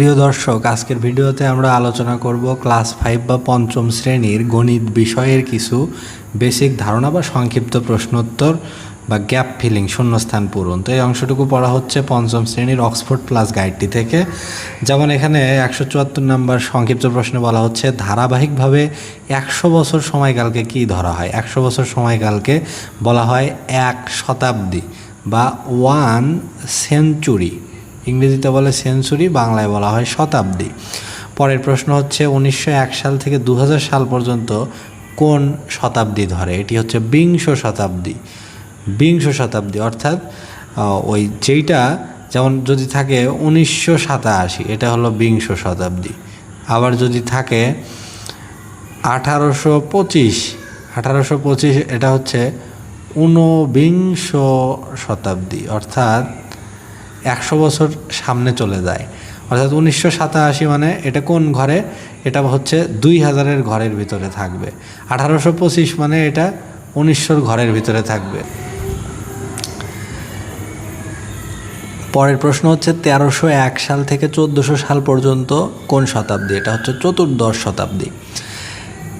প্রিয় দর্শক, আজকের ভিডিওতে আমরা আলোচনা করব ক্লাস ফাইভ বা পঞ্চম শ্রেণির গণিত বিষয়ের কিছু বেসিক ধারণা বা সংক্ষিপ্ত প্রশ্নোত্তর বা গ্যাপ ফিলিং শূন্যস্থান পূরণ। তো এই অংশটুকু পড়া হচ্ছে পঞ্চম শ্রেণির অক্সফোর্ড প্লাস গাইডটি থেকে। যেমন এখানে একশো চুয়াত্তর নম্বর সংক্ষিপ্ত প্রশ্নে বলা হচ্ছে, ধারাবাহিকভাবে একশো বছর সময়কালকে কি ধরা হয়? একশো বছর সময়কালকে বলা হয় এক শতাব্দী বা ওয়ান সেঞ্চুরি ইংরেজিতে বলে সেঞ্চুরি, বাংলায় বলা হয় শতাব্দী। পরের প্রশ্ন হচ্ছে, উনিশশো এক সাল থেকে দু হাজার সাল পর্যন্ত কোন শতাব্দী ধরে? এটি হচ্ছে বিংশ শতাব্দী। বিংশ শতাব্দী, অর্থাৎ ওই যেইটা যেমন যদি থাকে উনিশশো সাতাশি, এটা হলো বিংশ শতাব্দী। আবার যদি থাকে আঠারোশো পঁচিশ আঠারোশো পঁচিশ এটা হচ্ছে ঊনবিংশ শতাব্দী, অর্থাৎ একশো বছর সামনে চলে যায়। অর্থাৎ উনিশশো সাতাশি মানে এটা কোন ঘরে? এটা হচ্ছে দুই হাজারের ঘরের ভিতরে থাকবে। আঠারোশো পঁচিশ মানে এটা উনিশশোর ঘরের ভিতরে থাকবে। পরের প্রশ্ন হচ্ছে তেরোশো এক সাল থেকে চোদ্দোশো সাল পর্যন্ত কোন শতাব্দী? এটা হচ্ছে চতুর্দশ শতাব্দী।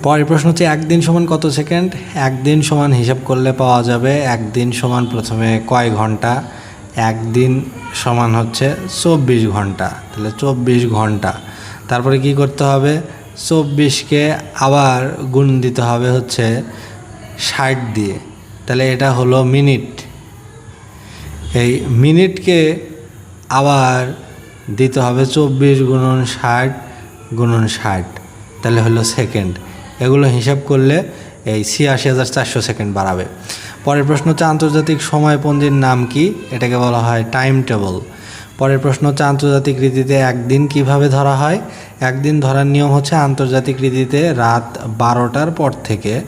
পরের প্রশ্ন হচ্ছে একদিন সমান কত সেকেন্ড? একদিন সমান হিসাব করলে পাওয়া যাবে একদিন সমান প্রথমে কয় ঘণ্টা? একদিন সমান হচ্ছে চব্বিশ ঘণ্টা। তাহলে চব্বিশ ঘণ্টা। তারপরে কি করতে হবে? চব্বিশকে আবার গুণ দিতে হবে হচ্ছে ষাট দিয়ে। তাহলে এটা হলো মিনিট। এই মিনিটকে আবার দিতে হবে চব্বিশ গুণন ষাট গুণন ষাট। তাহলে হলো সেকেন্ড। এগুলো হিসাব করলে এই ছিয়াশি হাজার চারশো সেকেন্ড বাড়াবে। পরের প্রশ্ন হচ্ছে আন্তর্জাতিক সময়পঞ্জির নাম কি? এটাকে বলা হয় টাইম টেবল পরের প্রশ্ন হচ্ছে আন্তর্জাতিক রীতিতে একদিন কীভাবে ধরা হয়? একদিন ধরার নিয়ম হচ্ছে আন্তর্জাতিক রীতিতে রাত বারোটার পর থেকে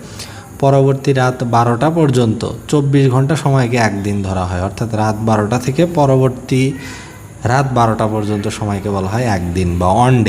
পরবর্তী রাত বারোটা পর্যন্ত। চব্বিশ ঘণ্টা সময়কে একদিন ধরা হয়। অর্থাৎ রাত বারোটা থেকে পরবর্তী রাত বারোটা পর্যন্ত সময়কে বলা হয় একদিন বা অন ডে